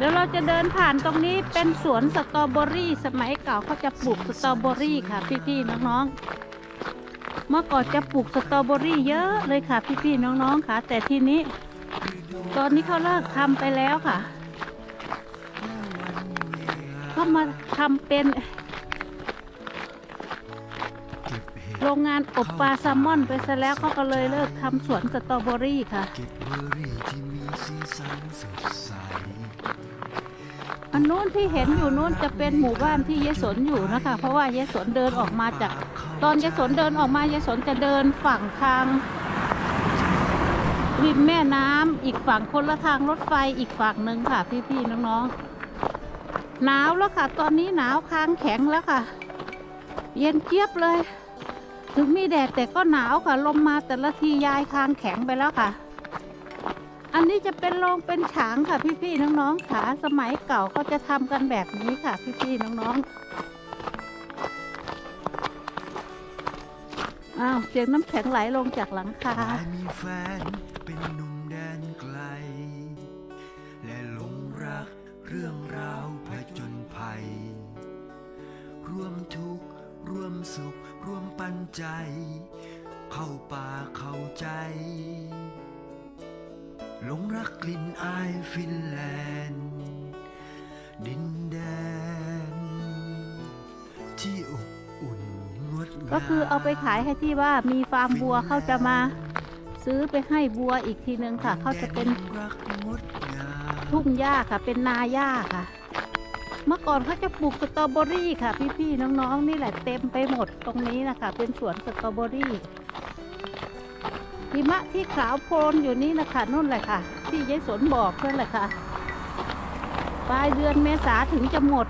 เดี๋ยวเราจะเดินผ่านตรงนี้เป็นสวนสตรอเบอรี่ สมัยเก่าเขาจะปลูกสตรอเบอรี่ค่ะพี่ๆน้องๆ เมื่อก่อนจะปลูกสตรอเบอรี่เยอะเลยค่ะพี่ๆน้องๆค่ะ แต่ทีนี้ ตอนนี้เขาเลิกทำไปแล้วค่ะเขามาทำเป็น โรงงานอบปลาแซลมอนไปซะแล้วเขาก็เลยเลิกทำสวนสตรอเบอรี่ค่ะอันนู้นที่เห็นอยู่นู้นจะเป็นหมู่บ้านที่ยายสนอยู่นะคะ เพราะว่ายายสนเดินออกมาจาก ตอนยายสนเดินออกมายายสนจะเดินฝั่งทางริมแม่น้ำอีกฝั่งคนละทางรถไฟอีกฝั่งหนึ่งค่ะ พี่ๆน้องๆหนาวแล้วค่ะ ตอนนี้หนาวค้างแข็งแล้วค่ะ เย็นเจี๊ยบเลย ถึงมีแดดแต่ก็หนาวค่ะ ลมมาแต่ละทียายค้างแข็งไปแล้วค่ะ อันนี้จะเป็นโรงเป็นฉางค่ะ พี่ๆน้องๆค่ะสมัยเก่าเขาจะทำกันแบบนี้ค่ะ พี่ๆน้องๆ อ้าวเสียงน้ำแข็งไหลลงจากหลังคา ได้มีแฟนเป็นหนุ่มแดนไกล และหลงรักเรื่องราวผจญภัย ร่วมทุกข์ร่วมสุข ร่วมปันใจ เข้าป่าเข้าใจ หลงรักกลิ่นอายฟินแลนด์ ก็คือเอาไปขายให้ที่ว่ามีฟาร์มวัวเขาจะมา ซื้อไปให้วัวอีกทีนึงค่ะ เขาจะเป็นรักงดงามทุ่งหญ้าค่ะ เป็นนาหญ้าค่ะ เมื่อก่อนเขาจะปลูกสตรอเบอรี่ค่ะ พี่ๆน้องๆนี่แหละเต็มไปหมดตรงนี้นะคะเป็นสวนสตรอเบอรี่หิมะที่ขาวโพลนอยู่นี่นะคะนู่นแหละค่ะ ที่ยายสนบอกนั่นแหละค่ะปลายเดือนเมษาถึงจะหมด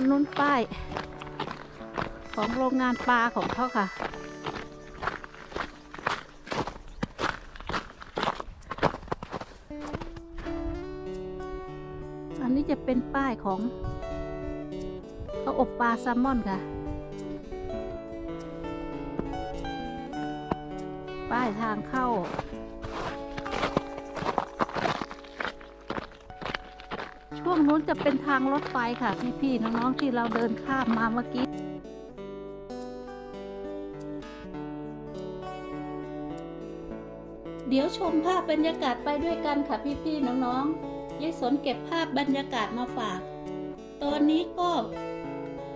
ันนู้นป้าย ของโรงงานปลาของเขาค่ะ อันนี้จะเป็นป้ายของเขาอบปลาแซลมอนค่ะ ป้ายทางเข้า ช่วงนู้นจะเป็นทางรถไฟค่ะพี่ๆน้องๆที่เราเดินข้ามมาเมื่อกี้เดี๋ยวชมภาพบรรยากาศไปด้วยกันค่ะพี่ๆน้องๆยายสนเก็บภาพบรรยากาศมาฝาก ตอนนี้ก็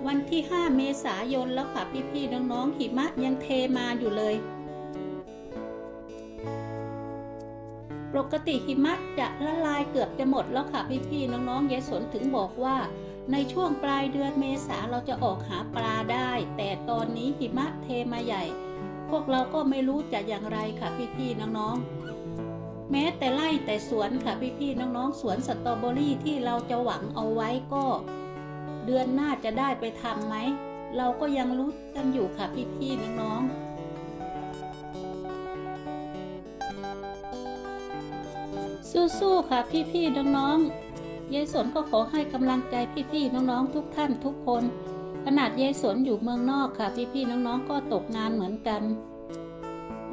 วันที่ 5 เมษายนแล้วค่ะพี่ๆน้องๆหิมะยังเทมาอยู่เลย ปกติหิมะจะละลายเกือบจะหมดแล้วค่ะพี่ๆน้องๆยายสนถึงบอกว่า ในช่วงปลายเดือนเมษาเราจะออกหาปลาได้ แต่ตอนนี้หิมะเทมาใหญ่ พวกเราก็ไม่รู้จะอย่างไรค่ะพี่ๆน้องๆ แม้แต่ไร่แต่สวนค่ะพี่ๆน้องๆ สวนสตรอเบอรี่ที่เราจะหวังเอาไว้ก็ เดือนหน้าจะได้ไปทำไหมเราก็ยังรู้กันอยู่ค่ะพี่ๆน้องๆ สู้ๆค่ะพี่ๆน้องๆยายสนก็ขอให้กำลังใจพี่ๆน้องๆทุกท่านทุกคน ขนาดยายสนอยู่เมืองนอกค่ะ พี่ๆน้องๆก็ตกงานเหมือนกัน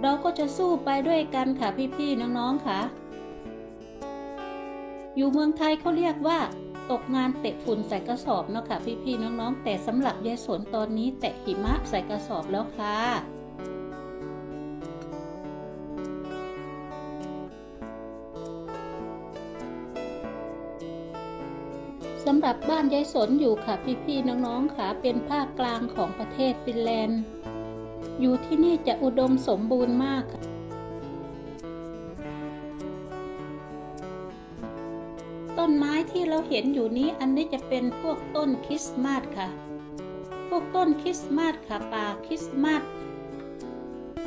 เราก็จะสู้ไปด้วยกันค่ะพี่ๆน้องๆค่ะ อยู่เมืองไทยเขาเรียกว่า ตกงานเตะฝุ่นใส่กระสอบเนาะค่ะ พี่ๆน้องๆแต่สำหรับยายสนตอนนี้ แตะหิมะใส่กระสอบแล้วค่ะ สำหรับบ้านยายสนอยู่ค่ะพี่ๆน้องๆค่ะเป็นภาคกลางของประเทศฟินแลนด์ อยู่ที่นี่จะอุดมสมบูรณ์มากค่ะต้นไม้ที่เราเห็นอยู่นี้อันนี้จะเป็นพวกต้นคริสต์มาสค่ะ พวกต้นคริสต์มาสค่ะป่าคริสต์มาส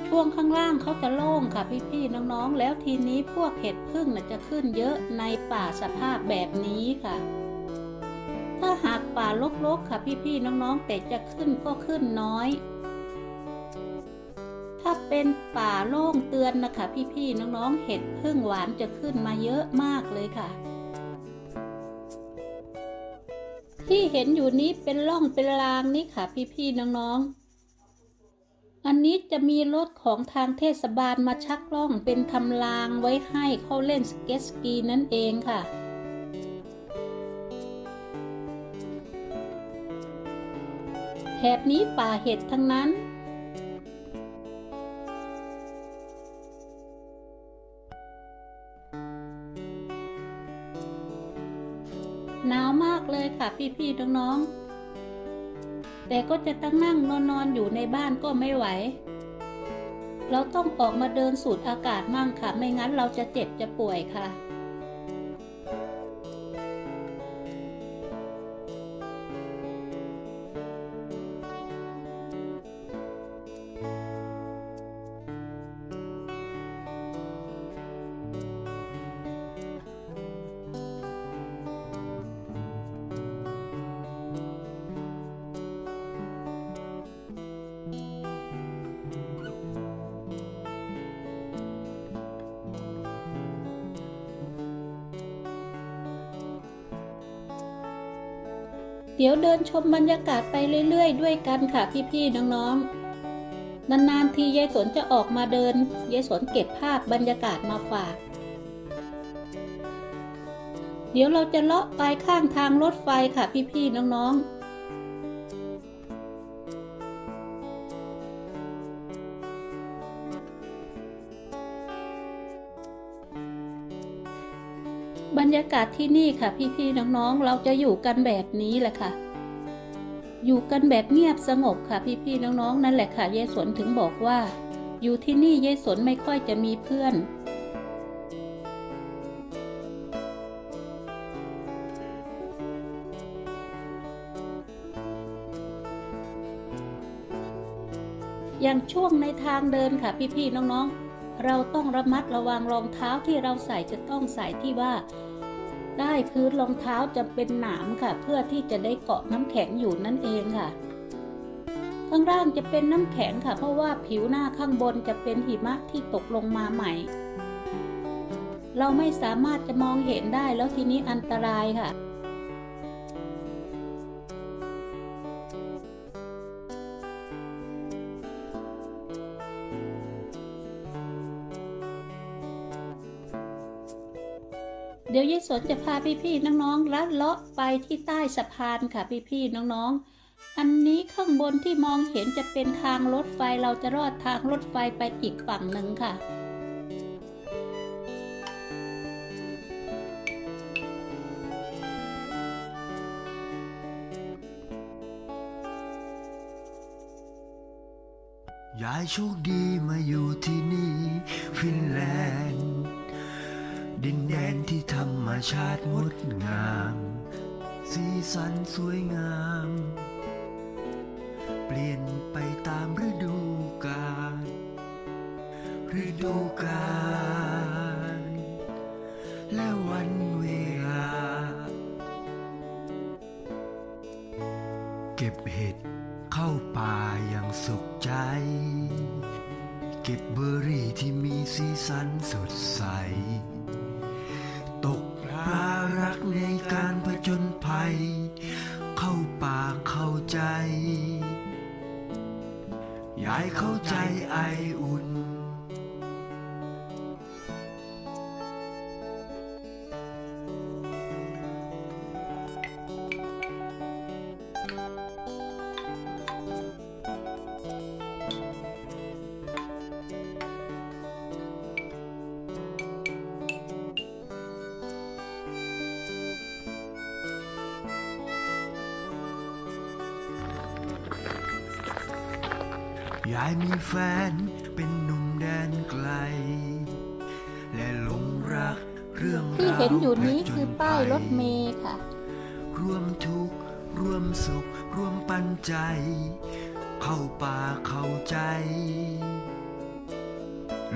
ช่วงข้างล่างเขาจะโล่งค่ะพี่ๆน้องๆ แล้วทีนี้พวกเห็ดพึ่งน่ะจะขึ้นเยอะในป่าสภาพแบบนี้ค่ะ ถ้าหากป่ารกๆค่ะพี่ๆน้องๆแต่จะขึ้นก็ขึ้นน้อย ถ้าเป็นป่าโล่งเตือนนะคะพี่ๆน้องๆเห็ดพึ่งหวานจะขึ้นมาเยอะมากเลยค่ะ ที่เห็นอยู่นี้เป็นร่องเป็นรางนี่ค่ะ พี่ๆน้องๆอันนี้จะมีรถของทางเทศบาลมาชักล่องเป็นทำรางไว้ให้เขาเล่นสเก็ตสกีนั่นเองค่ะ บนี้ป่าเห็ดทั้งนั้น หนาวมากเลยค่ะพี่ๆน้องๆแต่ก็จะตั้งนั่งนอนๆอยู่ในบ้านก็ไม่ไหว เราต้องออกมาเดินสูดอากาศมั่งค่ะ ไม่งั้นเราจะเจ็บจะป่วยค่ะ เดี๋ยวเดินชมบรรยากาศไปเรื่อยๆ ด้วยกันค่ะพี่ๆน้องๆ นานๆทียายสนจะออกมาเดิน ยายสนเก็บภาพบรรยากาศมาฝาก เดี๋ยวเราจะเลาะไปข้างทางรถไฟค่ะพี่ๆน้องๆากาศที่นี่ค่ะ พี่ๆน้องๆ เราจะอยู่กันแบบนี้แหละค่ะ อยู่กันแบบเงียบสงบค่ะ พี่ๆน้องๆ นั่นแหละค่ะยายสนถึงบอกว่า อยู่ที่นี่ยายสนไม่ค่อยจะมีเพื่อน อย่างช่วงในทางเดินค่ะ พี่ๆน้องๆเราต้องระมัดระวังรองเท้าที่เราใส่จะต้องใส่ที่ว่า ได้พื้นรองเท้าจะเป็นหนามค่ะ เพื่อที่จะได้เกาะน้ำแข็งอยู่นั่นเองค่ะ ข้างล่างจะเป็นน้ำแข็งค่ะ เพราะว่าผิวหน้าข้างบนจะเป็นหิมะที่ตกลงมาใหม่ เราไม่สามารถจะมองเห็นได้แล้วทีนี้อันตรายค่ะ เดี๋ยวยายสนจะพาพี่ๆน้องๆลัดเลาะไปที่ใต้สะพานค่ะพี่ๆน้องๆ อันนี้ข้างบนที่มองเห็นจะเป็นทางรถไฟเราจะรอดทางรถไฟไปอีกฝั่งหนึ่งค่ะยายโชคดีมาอยู่ที่นี่ฟินแลนด์ ดินแดนที่ธรรมชาติงดงาม สีสันสวยงาม เปลี่ยนไปตามฤดูกาลฤดูกาล ยายมีแฟนเป็นหนุ่มแดนไกล และหลงรักเรื่องที่ราวเห็นอยู่นี้คือป้ายรถเมผจญล์ค่ะ ร่วมทุกข์ร่วมสุข ร่วมปันใจ เข้าป่าเข้าใจ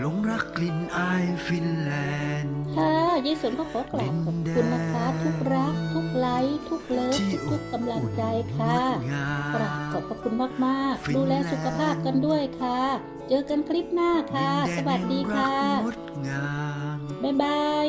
หลงรักกลิ่นอายฟินแลนด์ ค่ะยายสนก็ขอกราบขอบคุณนะคะ ทุกรัก ทุกไลค์ทุกเลิฟที่ทุกๆกำลังใจค่ะงดงามกราบขอบพระคุณมากๆ ดูแลสุขภาพกันด้วยค่ะ เจอกันคลิปหน้าค่ะ สวัสดีค่ะดินแดนแห่งรักงดงามบ๊ายบาย